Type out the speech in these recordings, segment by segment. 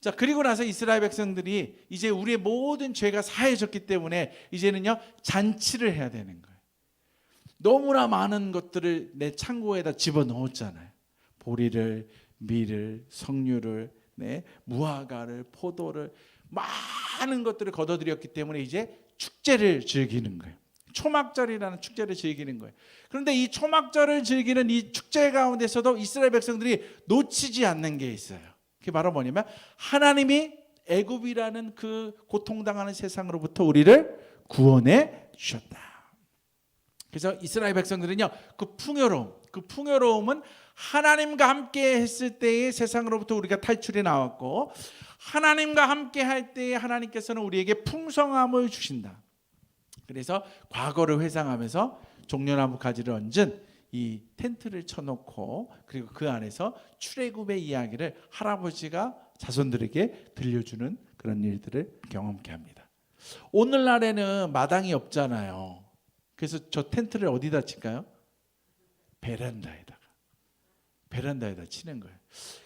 자, 그리고 나서 이스라엘 백성들이 이제 우리의 모든 죄가 사해졌기 때문에 이제는요, 잔치를 해야 되는 거예요. 너무나 많은 것들을 내 창고에다 집어 넣었잖아요. 보리를, 밀을, 석류를, 네, 무화과를, 포도를 많은 것들을 걷어들였기 때문에 이제 축제를 즐기는 거예요. 초막절이라는 축제를 즐기는 거예요. 그런데 이 초막절을 즐기는 이 축제 가운데서도 이스라엘 백성들이 놓치지 않는 게 있어요. 그게 바로 뭐냐면 하나님이 애굽이라는 그 고통당하는 세상으로부터 우리를 구원해 주셨다. 그래서 이스라엘 백성들은요, 그 풍요로움, 그 풍요로움은 하나님과 함께 했을 때의 세상으로부터 우리가 탈출해 나왔고, 하나님과 함께 할 때에 하나님께서는 우리에게 풍성함을 주신다. 그래서 과거를 회상하면서 종려나무 가지를 얹은 이 텐트를 쳐놓고 그리고 그 안에서 출애굽의 이야기를 할아버지가 자손들에게 들려주는 그런 일들을 경험케 합니다. 오늘날에는 마당이 없잖아요. 그래서 저 텐트를 어디다 칠까요? 베란다에다가 베란다에다 치는 거예요.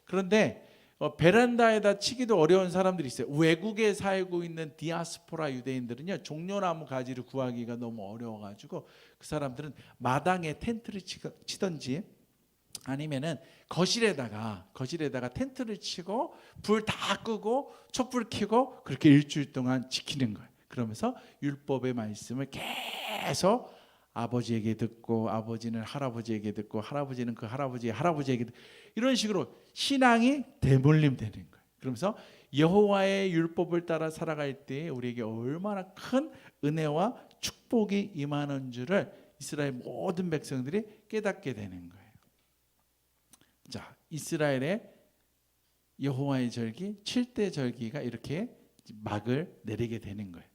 그런데 어, 베란다에다 치기도 어려운 사람들이 있어요. 외국에 살고 있는 디아스포라 유대인들은요 종려나무 가지를 구하기가 너무 어려워가지고 그 사람들은 마당에 텐트를 치- 치던지 아니면은 거실에다가 거실에다가 텐트를 치고 불 다 끄고 촛불 켜고 그렇게 일주일 동안 지키는 거예요. 그러면서 율법의 말씀을 계속 아버지에게 듣고 아버지는 할아버지에게 듣고 할아버지는 그 할아버지의 할아버지에게 듣고 이런 식으로 신앙이 대물림 되는 거예요. 그러면서 여호와의 율법을 따라 살아갈 때 우리에게 얼마나 큰 은혜와 축복이 임하는 줄을 이스라엘 모든 백성들이 깨닫게 되는 거예요. 자, 이스라엘의 여호와의 절기 7대 절기가 이렇게 막을 내리게 되는 거예요.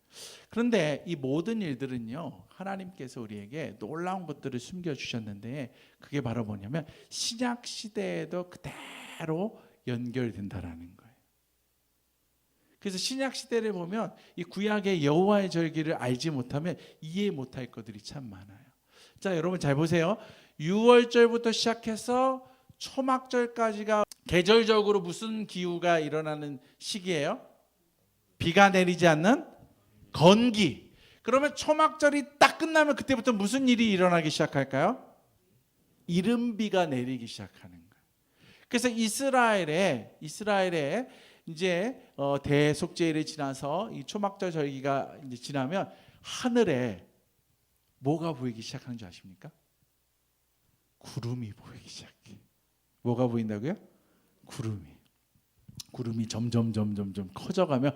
그런데 이 모든 일들은요 하나님께서 우리에게 놀라운 것들을 숨겨 주셨는데 그게 바로 뭐냐면 신약 시대에도 그대로 연결된다라는 거예요. 그래서 신약 시대를 보면 이 구약의 여호와의 절기를 알지 못하면 이해 못할 것들이 참 많아요. 자 여러분 잘 보세요. 6월절부터 시작해서 초막절까지가 계절적으로 무슨 기후가 일어나는 시기예요? 비가 내리지 않는 건기. 그러면 초막절이 딱 끝나면 그때부터 무슨 일이 일어나기 시작할까요? 이른비가 내리기 시작하는 거예요. 그래서 이스라엘에 이스라엘에 이제 어, 대속죄일을 지나서 이 초막절 절기가 이제 지나면 하늘에 뭐가 보이기 시작하는 줄 아십니까? 구름이 보이기 시작해. 뭐가 보인다고요? 구름이. 구름이 점점 점점 점 커져가며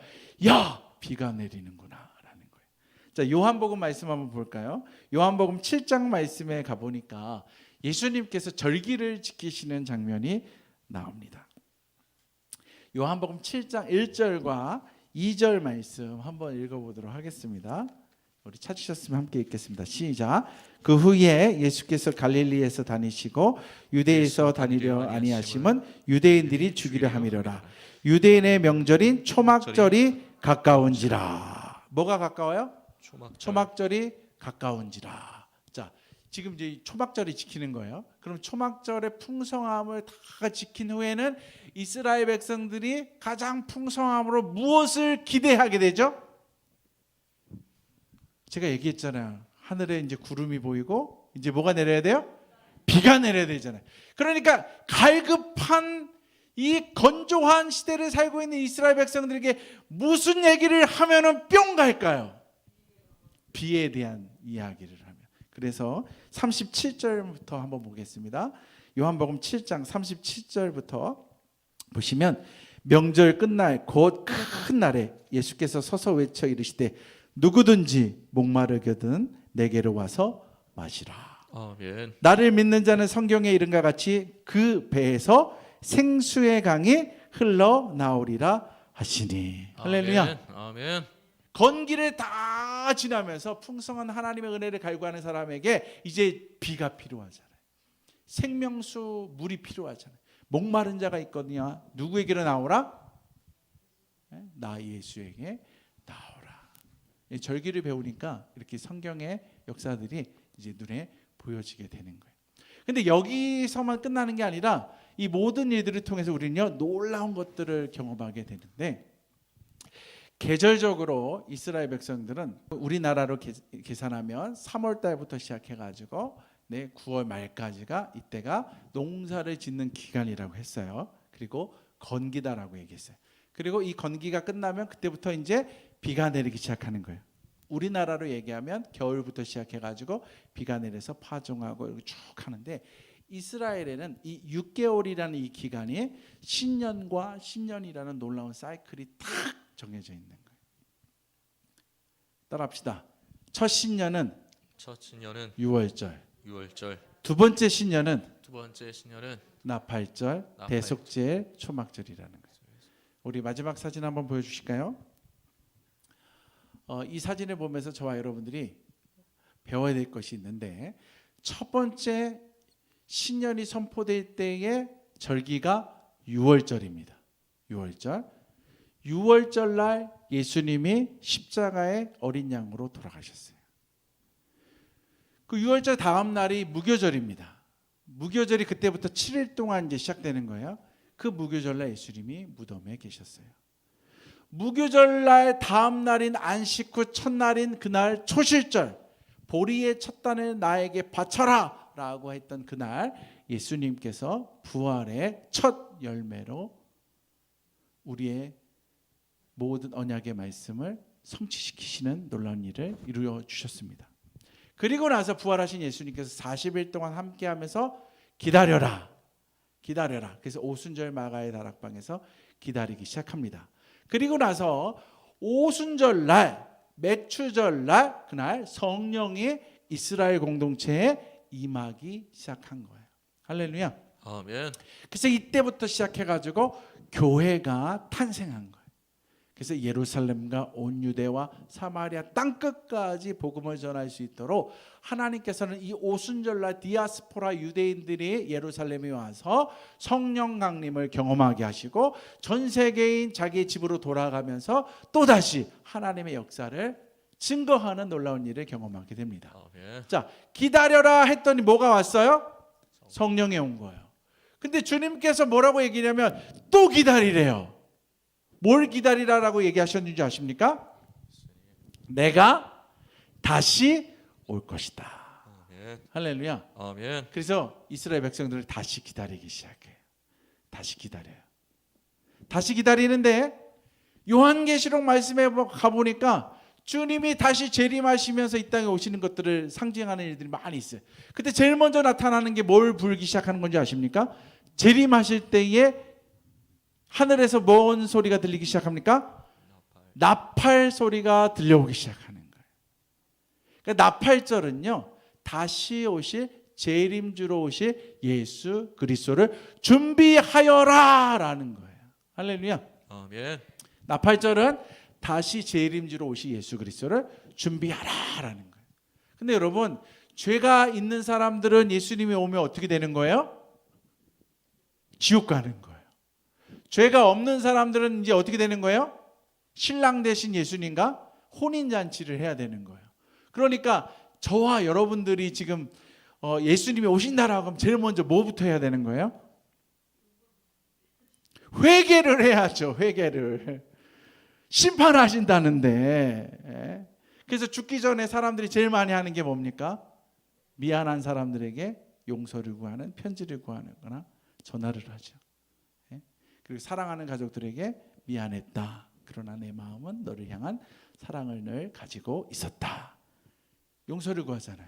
야 비가 내리는구나라는 거예요. 자 요한복음 말씀 한번 볼까요? 요한복음 7장 말씀에 가 보니까 예수님께서 절기를 지키시는 장면이 나옵니다. 요한복음 7장 1절과 2절 말씀 한번 읽어보도록 하겠습니다. 우리 찾으셨으면 함께 읽겠습니다. 시작. 그 후에 예수께서 갈릴리에서 다니시고 유대에서 다니려 아니하심은 유대인들이 죽이려 함이로라. 유대인의 명절인 초막절이 가까운지라. 뭐가 가까워요? 초막 초막절이 가까운지라. 자, 지금 이제 초막절이 지키는 거예요. 그럼 초막절의 풍성함을 다 지킨 후에는 이스라엘 백성들이 가장 풍성함으로 무엇을 기대하게 되죠? 제가 얘기했잖아요. 하늘에 이제 구름이 보이고 이제 뭐가 내려야 돼요? 비가 내려야 되잖아요. 그러니까 갈급한 이 건조한 시대를 살고 있는 이스라엘 백성들에게 무슨 얘기를 하면은 뿅 갈까요? 비에 대한 이야기를 하면. 그래서 37절부터 한번 보겠습니다. 요한복음 7장 37절부터 보시면 명절 끝날 곧 큰 날에 예수께서 서서 외쳐 이르시되 누구든지 목마르거든 내게로 와서 마시라. 아멘. 나를 믿는 자는 성경에 이른과 같이 그 배에서 생수의 강이 흘러 나오리라 하시니. 할렐루야. 아멘. 아멘. 건기를 다 지나면서 풍성한 하나님의 은혜를 갈구하는 사람에게 이제 비가 필요하잖아요. 생명수 물이 필요하잖아요. 목마른 자가 있거든요. 누구에게로 나오라? 네? 나 예수에게 절기를 배우니까 이렇게 성경의 역사들이 이제 눈에 보여지게 되는 거예요. 근데 여기서만 끝나는 게 아니라 이 모든 일들을 통해서 우리는요 놀라운 것들을 경험하게 되는데 계절적으로 이스라엘 백성들은 우리나라로 계- 계산하면 3월 달부터 시작해 가지고 네, 9월 말까지가 이때가 농사를 짓는 기간이라고 했어요. 그리고 건기다라고 얘기했어요. 그리고 이 건기가 끝나면 그때부터 이제 비가 내리기 시작하는 거예요. 우리나라로 얘기하면 겨울부터 시작해 가지고 비가 내려서 파종하고 이렇게 쭉 하는데 이스라엘에는 이 6개월이라는 이 기간이 신년과 신년이라는 놀라운 사이클이 딱 정해져 있는 거예요. 따라합시다. 첫 신년은 첫 신년은 6월절, 6월절, 두 번째 신년은 두 번째 신년은 나팔절, 나팔절. 대속절, 초막절이라는 거예요. 우리 마지막 사진 한번 보여 주실까요? 어, 이 사진을 보면서 저와 여러분들이 배워야 될 것이 있는데 첫 번째 신년이 선포될 때의 절기가 6월절입니다. 6월절. 6월절 날 예수님이 십자가의 어린 양으로 돌아가셨어요. 그 6월절 다음 날이 무교절입니다. 무교절이 그때부터 7일 동안 이제 시작되는 거예요. 그 무교절 날 예수님이 무덤에 계셨어요. 무교절 날 다음 날인 안식 후 첫날인 그날 초실절 보리의 첫 단을 나에게 바쳐라 라고 했던 그날 예수님께서 부활의 첫 열매로 우리의 모든 언약의 말씀을 성취시키시는 놀라운 일을 이루어 주셨습니다. 그리고 나서 부활하신 예수님께서 40일 동안 함께 하면서 기다려라. 기다려라. 그래서 오순절 마가의 다락방에서 기다리기 시작합니다. 그리고 나서 오순절 날, 매추절 날 그날 성령이 이스라엘 공동체에 임하기 시작한 거예요. 할렐루야. 아멘. 그래서 이때부터 시작해 가지고 교회가 탄생한 거예요. 그래서 예루살렘과 온 유대와 사마리아 땅 끝까지 복음을 전할 수 있도록 하나님께서는 이 오순절날 디아스포라 유대인들이 예루살렘에 와서 성령 강림을 경험하게 하시고 전 세계인 자기 집으로 돌아가면서 또 다시 하나님의 역사를 증거하는 놀라운 일을 경험하게 됩니다. 아멘. 자, 기다려라 했더니 뭐가 왔어요? 성령이 온 거예요. 근데 주님께서 뭐라고 얘기냐면 또 기다리래요. 뭘 기다리라라고 얘기하셨는지 아십니까? 내가 다시 올 것이다. 할렐루야. 아멘. 그래서 이스라엘 백성들을 다시 기다리기 시작해요. 다시 기다려요. 다시 기다리는데 요한계시록 말씀에 가 보니까 주님이 다시 재림하시면서 이 땅에 오시는 것들을 상징하는 일들이 많이 있어요. 근데 제일 먼저 나타나는 게뭘 불기 시작하는 건지 아십니까? 재림하실 때에 하늘에서 뭔 소리가 들리기 시작합니까? 나팔 소리가 들려오기 시작하는 거예요. 그러니까 나팔절은요 다시 오실 재림주로 오실 예수 그리스도를 준비하여라라는 거예요. 할렐루야. 아멘. 나팔절은 다시 재림주로 오실 예수 그리스도를 준비하라라는 거예요. 근데 여러분 죄가 있는 사람들은 예수님이 오면 어떻게 되는 거예요? 지옥 가는 거예요. 죄가 없는 사람들은 이제 어떻게 되는 거예요? 신랑 대신 예수님과 혼인 잔치를 해야 되는 거예요. 그러니까 저와 여러분들이 지금 어, 예수님이 오신다라고 하면 제일 먼저 뭐부터 해야 되는 거예요? 회개를 해야죠. 회개를 심판하신다는데. 예. 그래서 죽기 전에 사람들이 제일 많이 하는 게 뭡니까? 미안한 사람들에게 용서를 구하는 편지를 구하거나 전화를 하죠. 예. 그리고 사랑하는 가족들에게 미안했다. 그러나 내 마음은 너를 향한 사랑을 늘 가지고 있었다. 용서를 구하잖아요.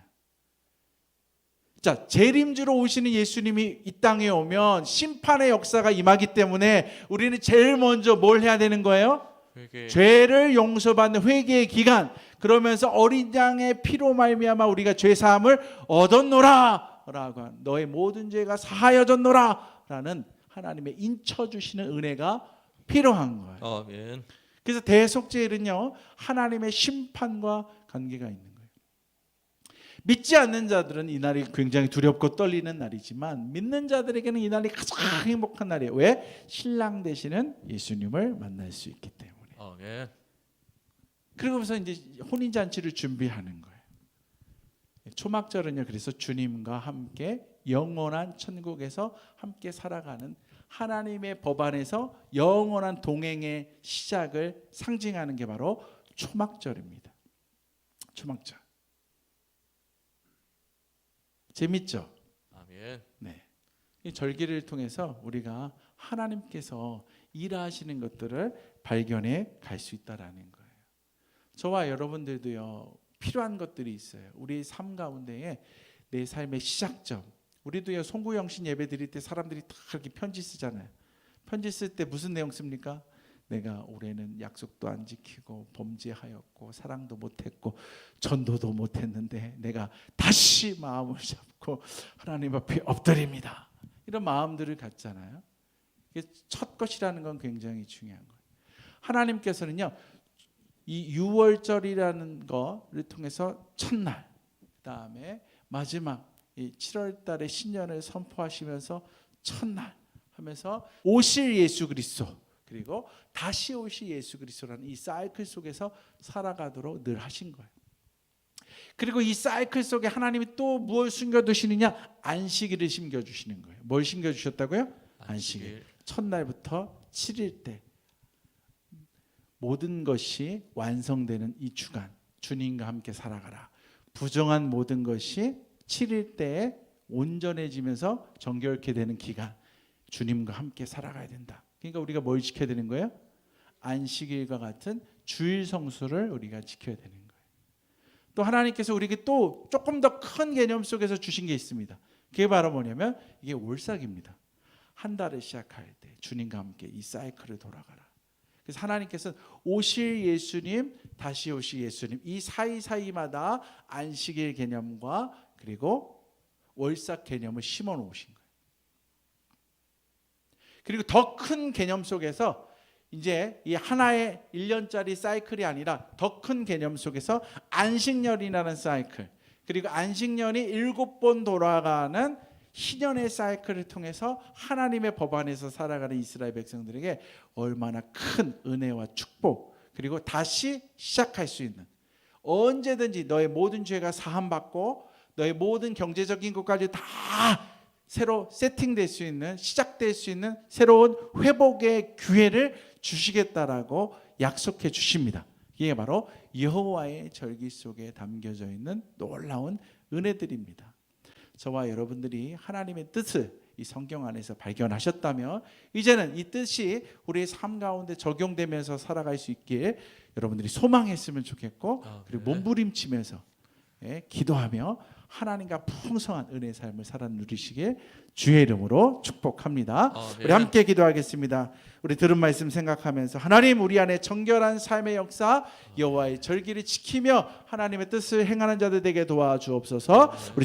자, 재림주로 오시는 예수님이 이 땅에 오면 심판의 역사가 임하기 때문에 우리는 제일 먼저 뭘 해야 되는 거예요? 회개. 죄를 용서받는 회개의 기간 그러면서 어린 양의 피로 말미암아 우리가 죄 사함을 얻었노라라고 한 너의 모든 죄가 사하여졌노라라는 하나님의 인쳐 주시는 은혜가 필요한 거예요. 아멘. 그래서 대속죄일은요 하나님의 심판과 관계가 있는 거예요. 믿지 않는 자들은 이 날이 굉장히 두렵고 떨리는 날이지만 믿는 자들에게는 이 날이 가장 행복한 날이에요. 왜? 신랑 되시는 예수님을 만날 수 있기 때문에. 아멘. 그러면서 이제 혼인 잔치를 준비하는 거예요. 초막절은요. 그래서 주님과 함께 영원한 천국에서 함께 살아가는 하나님의 법 안에서 영원한 동행의 시작을 상징하는 게 바로 초막절입니다. 초막절. 재밌죠? 아멘. 네. 이 절기를 통해서 우리가 하나님께서 일하시는 것들을 발견해 갈 수 있다라는 거예요. 저와 여러분들도요 필요한 것들이 있어요. 우리 삶 가운데에 내 삶의 시작점. 우리도요 송구영신 예배 드릴 때 사람들이 다 이렇게 편지 쓰잖아요. 편지 쓸 때 무슨 내용 씁니까? 내가 올해는 약속도 안 지키고 범죄하였고 사랑도 못했고 전도도 못했는데 내가 다시 마음을 잡고 하나님 앞에 엎드립니다. 이런 마음들을 갖잖아요. 이게 첫 것이라는 건 굉장히 중요한 거예요. 하나님께서는요, 이 6월절이라는 거를 통해서 첫날, 그다음에 마지막 이 7월 달에 신년을 선포하시면서 첫날 하면서 오실 예수 그리스도 그리고 다시 오실 예수 그리스도라는 이 사이클 속에서 살아가도록 늘 하신 거예요. 그리고 이 사이클 속에 하나님이 또 무엇을 숨겨 두시느냐? 안식일을 심겨 주시는 거예요. 뭘 심겨 주셨다고요? 안식일. 첫날부터 7일 때 모든 것이 완성되는 이 주간 주님과 함께 살아가라. 부정한 모든 것이 7일 때에 온전해지면서 정결케 되는 기간 주님과 함께 살아가야 된다. 그러니까 우리가 뭘 지켜야 되는 거예요? 안식일과 같은 주일 성수를 우리가 지켜야 되는 거예요. 또 하나님께서 우리에게 또 조금 더 큰 개념 속에서 주신 게 있습니다. 그게 바로 뭐냐면 이게 월삭입니다. 한 달을 시작할 때 주님과 함께 이 사이클을 돌아가라. 그래서 하나님께서 오실 예수님, 다시 오실 예수님 이 사이 사이마다 안식일 개념과 그리고 월삭 개념을 심어 놓으신 거예요. 그리고 더 큰 개념 속에서 이제 이 하나의 1년짜리 사이클이 아니라 더 큰 개념 속에서 안식년이라는 사이클 그리고 안식년이 일곱 번 돌아가는 희년의 사이클을 통해서 하나님의 법 안에서 살아가는 이스라엘 백성들에게 얼마나 큰 은혜와 축복 그리고 다시 시작할 수 있는 언제든지 너의 모든 죄가 사함받고 너의 모든 경제적인 것까지 다 새로 세팅될 수 있는 시작될 수 있는 새로운 회복의 기회를 주시겠다라고 약속해 주십니다. 이게 바로 여호와의 절기 속에 담겨져 있는 놀라운 은혜들입니다. 저와 여러분들이 하나님의 뜻을 이 성경 안에서 발견하셨다면 이제는 이 뜻이 우리의 삶 가운데 적용되면서 살아갈 수 있기에 여러분들이 소망했으면 좋겠고 아, 그리고 네. 몸부림치면서 예, 기도하며 하나님과 풍성한 은혜 의 삶을 살아 누리시길 주의 이름으로 축복합니다. 아멘. 우리 함께 기도하겠습니다. 우리 들은 말씀 생각하면서 하나님 우리 안에 정결한 삶의 역사 여호와의 절기를 지키며 하나님의 뜻을 행하는 자들 되게 도와주옵소서. 우리